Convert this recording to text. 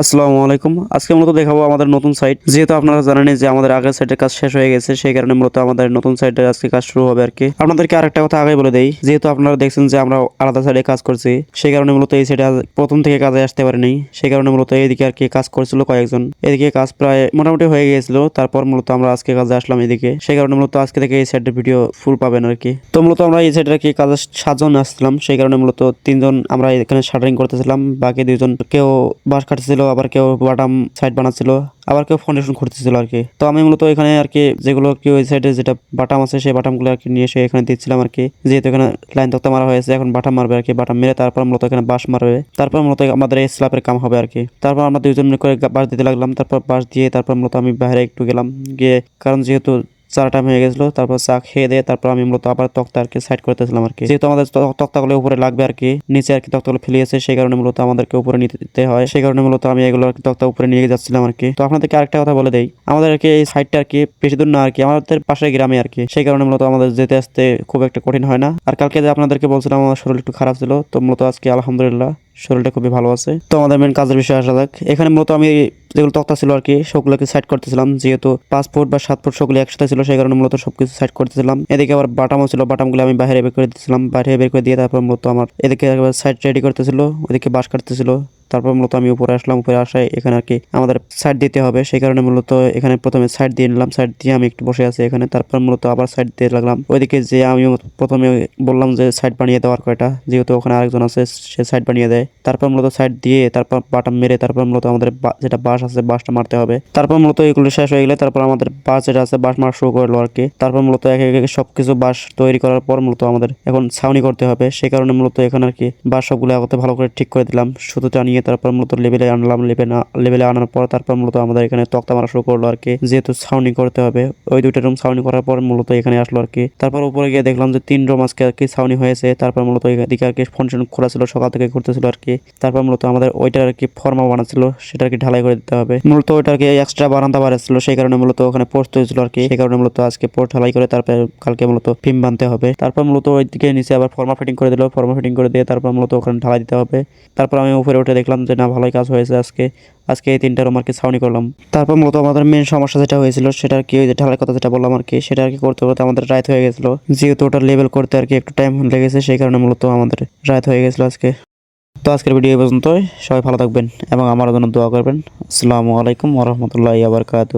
আসসালামু আলাইকুম। আজকে মূলত দেখাবো আমাদের নতুন সাইট যেহেতু আপনারা জানেন যে আমাদের আগের সাইটের কাজ শেষ হয়ে গেছে, সেই কারণে মূলত আমাদের নতুন সাইটের আজকে কাজ শুরু হবে আর কি আপনাদেরকে আরেকটা কথা আগে বলে দেই, যেহেতু আপনারা দেখছেন যে আমরা আলাদা সাইডে কাজ করছি, সেই কারণে মূলত এই সাইডে প্রথম থেকে কাজে আসতে পারেনি। সেই কারণে মূলত এইদিকে আর কি কাজ করছিল কয়েকজন। এদিকে কাজ প্রায় মোটামুটি হয়ে গিয়েছিল, তারপর মূলত আমরা আজকে কাজে আসলাম এদিকে। সেই কারণে মূলত আজকে থেকে এই সাইডের ভিডিও ফুল পাবেন আর কি তো মূলত আমরা এই সাইডে আর কি কাজে সাতজন আসছিলাম, সেই কারণে মূলত তিনজন আমরা এখানে শাটারিং করতেছিলাম, বাকি দুইজন কেউ বাস কাটছিল আবার কেউ বাটাম সাইড বানাচ্ছিল, আবার কেউ ফাউন্ডেশন করতেছিল আর কি। তো আমি মূলত এখানে আর কি যেগুলো কি ওই সাইডে যেটা বাটাম আছে সেই বাটামগুলো আর কি নিয়ে এসে এখানে দিচ্ছিলাম আর কি। যেহেতু এখানে লাইন তক্তা মারা হয়েছে, এখন বাটাম মারবে আর কি, বাটাম মেরে তারপর মূলত এখানে বাঁশ মারবে। তারপর মূলত আমাদের এই স্ল্যাপের কাম হবে আর কি। তারপর আমরা দুজন করে বাঁশ দিতে লাগলাম, তারপর বাঁশ দিয়ে তারপর মূলত আমি বাইরে একটু গেলাম। গিয়ে কারণ যেহেতু চার টাইম হয়ে গেছিল, তারপর চা খেয়ে দিয়ে তারপর আমি মূলত আবার তক্তা আর কি সাইড করতেছিলাম আর কি যেহেতু আমাদের তক্তাগুলো উপরে লাগবে আর কি নিচে আর কি তক্তাগুলো ফেলিয়েছে সেই কারণে মূলত আমাদেরকে উপরে নিতে হয়। সেই কারণে মূলত আমি এগুলো আর কি তক্তা উপরে নিয়ে যাচ্ছিলাম আর কি তো আপনাদেরকে আরেকটা কথা বলে দেই, আমাদের আর কি এই সাইডটা আর কি বেশি দূর না আর কি আমাদের পাশের গ্রামে আর কি সেই কারণে মূলত আমাদের যেতে আসতে খুব একটা কঠিন হয় না। আর কালকে যে আপনাদেরকে বলছিলাম, আমার শরীর একটু খারাপ ছিল, তো মূলত আজকে আলহামদুলিল্লাহ শরীরটা খুবই ভালো আছে। তো আমাদের মেন কাজের বিষয়ে আসা যাক। এখানে মূলত আমি যেগুলো তক্তা ছিল আর কি, সবগুলোকে সাইড করতেছিলাম। যেহেতু পাঁচ ফুট বা সাত ফুট সবগুলো একসাথে ছিল, সেই কারণে মূলত সবকিছু সাইড করতেছিলাম। এদিকে আবার বাটামও ছিল, বাটামগুলো আমি বাইরে বের করে দিয়েছিলাম। বাইরে বের করে দিয়ে তারপর মূলত আমার এদিকে সাইড রেডি করতেছিল, ওদিকে বাস কাটতেছিল। তারপর মূলত আমি উপরে আসলাম, উপরে আসায় এখানে আর কি আমাদের সাইড দিতে হবে। সেই কারণে মূলত এখানে প্রথমে সাইড দিয়ে নিলাম সাইড দিয়ে আমি একটু বসে আছি এখানে। তারপর মূলত আবার সাইড দিয়ে লাগলাম। ওইদিকে যে আমি প্রথমে বললাম যে সাইড বানিয়ে দেওয়ার কয়টা, যেহেতু ওখানে আরেকজন আছে, সে সাইড বানিয়ে দেয়। তারপর মূলত সাইড দিয়ে তারপর বাটাম মেরে তারপর মূলত আমাদের যেটা বাঁশ আছে, বাঁশটা মারতে হবে। তারপর মূলত এগুলো শেষ হয়ে গেলে তারপর আমাদের বাঁশ যেটা আছে, বাঁশ মারা শুরু করল আর কি। তারপর মূলত এক এক এক সবকিছু বাঁশ তৈরি করার পর মূলত আমাদের এখন ছাউনি করতে হবে। সেই কারণে মূলত এখানে আর কি বাঁশ সবগুলো আগতে ভালো করে ঠিক করে দিলাম। সুতোটা নিয়ে তারপর মূলত লেবেলে আনলাম লেবে না লেবেলে আনার পর তারপর মূলত আমাদের এখানে তক্তা মারা শুরু করল আর কি। যেহেতু ছাউনি করতে হবে, ওই দুইটা রুম ছাউনি করার পর মূলত এখানে আসলো আর কি। তারপর উপরে গিয়ে দেখলাম যে তিন রুম আজকে আর কি ছাউনি হয়েছে, তারপর মূলত এদিকে আর কি ফাউন্ডেশন খোলা ছিল, সকাল থেকে করতেছিল আর কি। তারপর মূলত আমাদের ওইটার আর কি ফর্মা বানাচ্ছিল, সেটা আর কি ঢালাই করে দিতে হবে। মূলত ওইটা আর কি এক্সট্রা বারান্দা বাড়াচ্ছিল সেই কারণে মূলত ওখানে পোস্ট হয়েছিল আর কি। সেই কারণে মূলত আজকে পোস্ট ঢালাই করে তারপর কালকে মূলত ফিম বানতে হবে। তারপর মূলত ওইদিকে নিচে আবার ফর্মা ফিটিং করে দিল ফর্মা ফিটিং করে দিয়ে তারপর মূলত ওখানে ঢালাই দিতে হবে। তারপর আমি উপরে উঠে দেখলাম যে না, ভালোই কাজ হয়েছে আজকে। আজকে এই তিনটা রুম আর কি ছাউনি করলাম। তারপর মূলত আমাদের মেন সমস্যা যেটা হয়েছিল, সেটা কি ওই যে ঢালাই কথা যেটা বললাম আর কি, সেটা আর কি করতে করতে আমাদের রাত হয়ে গেছিল। যেহেতু ওটা লেভেল করতে আর কি একটু টাইম লেগেছে, সেই কারণে মূলত আমাদের রাত হয়ে গেছিল আজকে। তো আজকের ভিডিও পর্যন্ত পর্যন্তই। সবাই ভালো থাকবেন এবং আমার জন্য দোয়া করবেন। আসসালামু আলাইকুম ওরহমতুল্লাহ আবরকাত